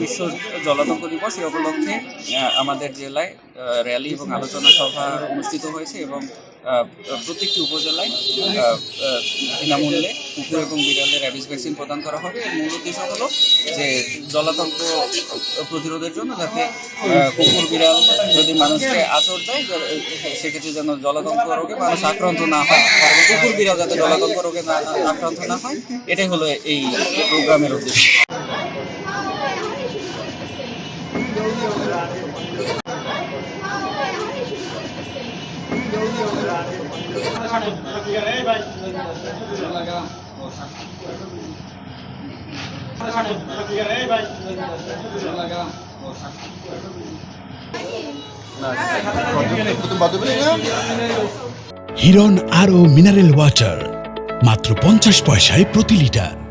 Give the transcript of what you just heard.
বিশ্ব জলাতঙ্ক দিবস এই উপলক্ষে আমাদের জেলায় র্যালি এবং আলোচনা সভা অনুষ্ঠিত হয়েছে এবং প্রত্যেকটি উপজেলায় বিনামূল্যে কুকুর এবং বিড়ালের র্যাবিস ভ্যাকসিন প্রদান করা হবে। এর মূল উদ্দেশ্য হলো যে জলাতঙ্ক প্রতিরোধের জন্য যাতে কুকুর, বিড়াল যদি মানুষকে আচর দেয় সেক্ষেত্রে যেন জলাতঙ্ক রোগে মানুষ আক্রান্ত না হয়। কুকুর, বিড়াল যাতে জলাতঙ্ক রোগে না, আক্রান্ত না হয়, এটাই হলো এই প্রোগ্রামের উদ্দেশ্য। হিরন আরও মিনারেল ওয়াটার মাত্র পঞ্চাশ পয়সায় প্রতি লিটার।